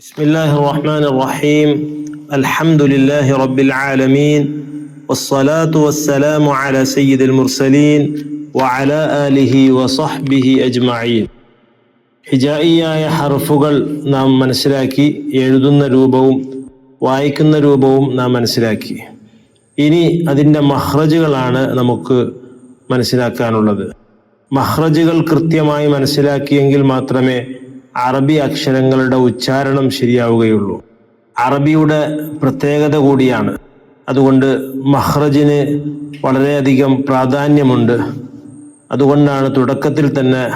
بسم الله الرحمن الرحيم الحمد لله رب العالمين والصلاة والسلام على سيد المرسلين وعلى آله وصحبه أجمعين ഹിജായിയായ ഹർഫുകൾ നാം മനസ്സിലാക്കി എഴുതുന്ന രൂപവും വായിക്കുന്ന രൂപവും നാം മനസ്സിലാക്കി ഇനി അതിൻ്റെ മഹ്റജുകളാണ് നമുക്ക് മനസ്സിലാക്കാനുള്ളത് മഹ്റജുകൾ കൃത്യമായി മനസ്സിലാക്കിയെങ്കിൽ മാത്രമേ അറബി അക്ഷരങ്ങളുടെ ഉച്ചാരണം ശരിയാവുകയുള്ളൂ. അറബിയുടെ പ്രത്യേകത കൂടിയാണ്. അതുകൊണ്ട് മഹ്റജിന് വളരെയധികം പ്രാധാന്യമുണ്ട്. അതുകൊണ്ടാണ് തുടക്കത്തിൽ തന്നെ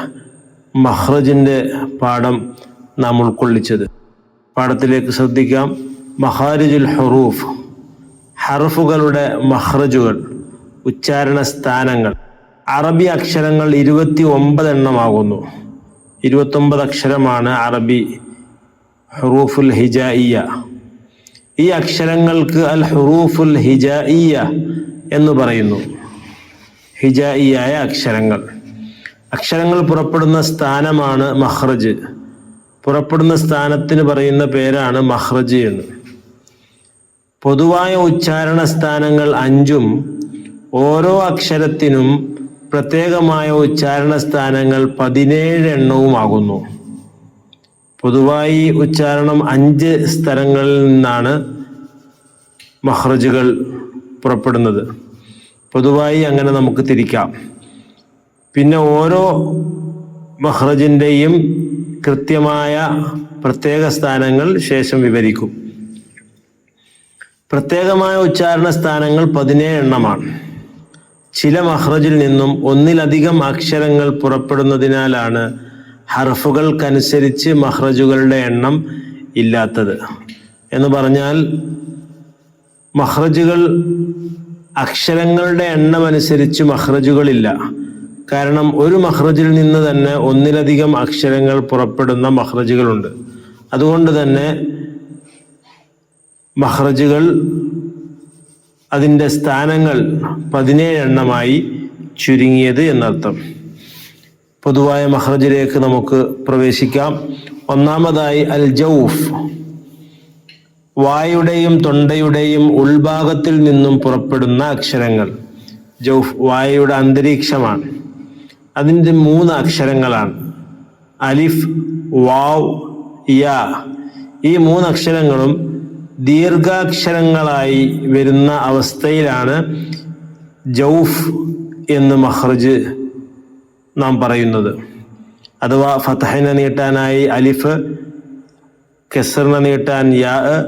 മഹ്റജിന്റെ പാഠം നാം ഉൾക്കൊള്ളിച്ചത്. പാഠത്തിലേക്ക് ശ്രദ്ധിക്കാം. മഹാരിജുൽ ഹറൂഫ് ഹറഫുകളുടെ മഹ്റജുകൾ ഉച്ചാരണ സ്ഥാനങ്ങൾ. അറബി അക്ഷരങ്ങൾ ഇരുപത്തി ഒമ്പത് എണ്ണമാകുന്നു ഇരുപത്തൊമ്പത് അക്ഷരമാണ് അറബി ഹുറൂഫുൽ ഹിജായിയ ഈ അക്ഷരങ്ങൾക്ക് അൽ ഹുറൂഫുൽ ഹിജായിയ എന്ന് പറയുന്നു. ഹിജായിയായ അക്ഷരങ്ങൾ. അക്ഷരങ്ങൾ പുറപ്പെടുന്ന സ്ഥാനമാണ് മഹ്റജ് പുറപ്പെടുന്ന സ്ഥാനത്തിന് പറയുന്ന പേരാണ് മഹ്റജ് എന്ന്. പൊതുവായ ഉച്ചാരണ സ്ഥാനങ്ങൾ അഞ്ചും ഓരോ അക്ഷരത്തിനും പ്രത്യേകമായ ഉച്ചാരണ സ്ഥാനങ്ങൾ പതിനേഴ് എണ്ണവുമാകുന്നു പൊതുവായി ഉച്ചാരണം അഞ്ച് സ്ഥലങ്ങളിൽ നിന്നാണ് മഹ്റജുകൾ പുറപ്പെടുന്നത്. പൊതുവായി അങ്ങനെ നമുക്ക് തിരിക്കാം. പിന്നെ ഓരോ മഹ്റജിന്റെയും കൃത്യമായ പ്രത്യേക സ്ഥാനങ്ങൾ ശേഷം വിവരിക്കും. പ്രത്യേകമായ ഉച്ചാരണ സ്ഥാനങ്ങൾ പതിനേഴ് എണ്ണമാണ്. ചില മഹ്റജിൽ നിന്നും ഒന്നിലധികം അക്ഷരങ്ങൾ പുറപ്പെടുന്നതിനാലാണ് ഹർഫുകൾക്കനുസരിച്ച് മഹ്റജുകളുടെ എണ്ണം ഇല്ലാത്തത്. എന്ന് പറഞ്ഞാൽ മഹ്റജുകൾ അക്ഷരങ്ങളുടെ എണ്ണം അനുസരിച്ച് മഹ്റജുകളില്ല. കാരണം ഒരു മഹ്റജിൽ നിന്ന് തന്നെ ഒന്നിലധികം അക്ഷരങ്ങൾ പുറപ്പെടുന്ന മഹ്റജുകളുണ്ട്. അതുകൊണ്ട് തന്നെ മഹ്റജുകൾ അതിന്റെ സ്ഥാനങ്ങൾ പതിനേഴ് എണ്ണമായി ചുരുങ്ങിയത് എന്നർത്ഥം. പൊതുവായ മഹ്റജിലേക്ക് നമുക്ക് പ്രവേശിക്കാം. ഒന്നാമതായി അൽ ജൗഫ് വായുടെയും തൊണ്ടയുടെയും ഉൾഭാഗത്തിൽ നിന്നും പുറപ്പെടുന്ന അക്ഷരങ്ങൾ. ജൗഫ് വായയുടെ അന്തരീക്ഷമാണ്. അതിന്റെ മൂന്ന് അക്ഷരങ്ങളാണ്. അലിഫ് വാവ് യാ. ഈ മൂന്ന് അക്ഷരങ്ങളും ദീർഘാക്ഷരങ്ങളായി വരുന്ന അവസ്ഥയിലാണ് ജൗഫ് എന്ന് മഹ്റജ് നാം പറയുന്നത്. അഥവാ ഫതഹിനെ നീട്ടാനായി അലിഫ് കെസറിനെ നീട്ടാൻ യാ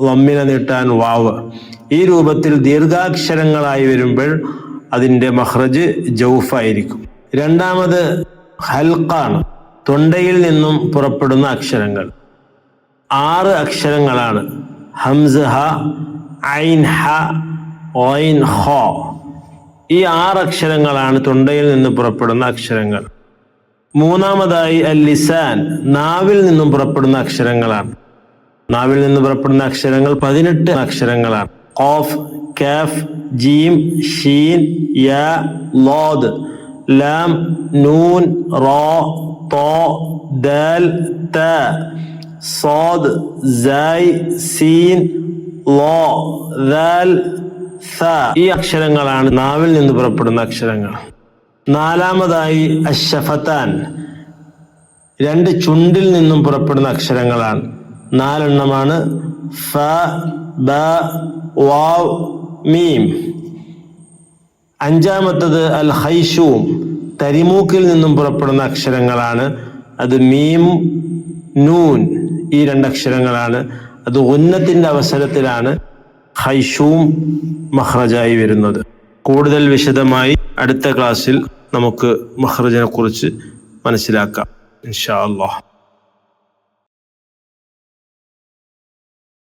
വമ്മിനെ നീട്ടാൻ വാവ്. ഈ രൂപത്തിൽ ദീർഘാക്ഷരങ്ങളായി വരുമ്പോൾ അതിന്റെ മഹ്റജ് ജൗഫായിരിക്കും. രണ്ടാമത് ഹൽക്കാണ് തൊണ്ടയിൽ നിന്നും പുറപ്പെടുന്ന അക്ഷരങ്ങൾ. ആറ് അക്ഷരങ്ങളാണ്. ഹംസ് ഹ ഐൻ ഹ ഓയിൻ ഹോ ഈ ആറ് അക്ഷരങ്ങളാണ് തൊണ്ടയിൽ നിന്ന് പുറപ്പെടുന്ന അക്ഷരങ്ങൾ. മൂന്നാമതായി അൽ ലിസാൻ നാവിൽ നിന്നും പുറപ്പെടുന്ന അക്ഷരങ്ങളാണ്. നാവിൽ നിന്ന് പുറപ്പെടുന്ന അക്ഷരങ്ങൾ പതിനെട്ട് അക്ഷരങ്ങളാണ്. ഓഫ് കാഫ് ജീം ഷീൻ യാ ലോദ്. ലാം നൂൻ റോ തോ ദാൽ ത. صاد زاي സീൻ ലോ ദാൽ സ ഈ അക്ഷരങ്ങളാണ് നാവിൽ നിന്ന് പുറപ്പെടുന്ന അക്ഷരങ്ങൾ നാലാമതായി അഷഫത്താൻ രണ്ട് ചുണ്ടിൽ നിന്നും പുറപ്പെടുന്ന അക്ഷരങ്ങളാണ് നാലെണ്ണമാണ് ഫ ബ വാവ് മീം അഞ്ചാമത്തത് അൽ ഹൈഷൂം തരിമൂക്കിൽ നിന്നും പുറപ്പെടുന്ന അക്ഷരങ്ങളാണ് അത് മീം നൂൻ ഈ രണ്ടക്ഷരങ്ങളാണ്. അത് ഉന്നത്തിന്റെ അവസരത്തിലാണ് ഹൈഷൂം മഹ്റജായി വരുന്നത്. കൂടുതൽ വിശദമായി അടുത്ത ക്ലാസ്സിൽ നമുക്ക് മഹ്റജിനെ കുറിച്ച് മനസ്സിലാക്കാം. ഇൻഷാ അള്ളാഹ്.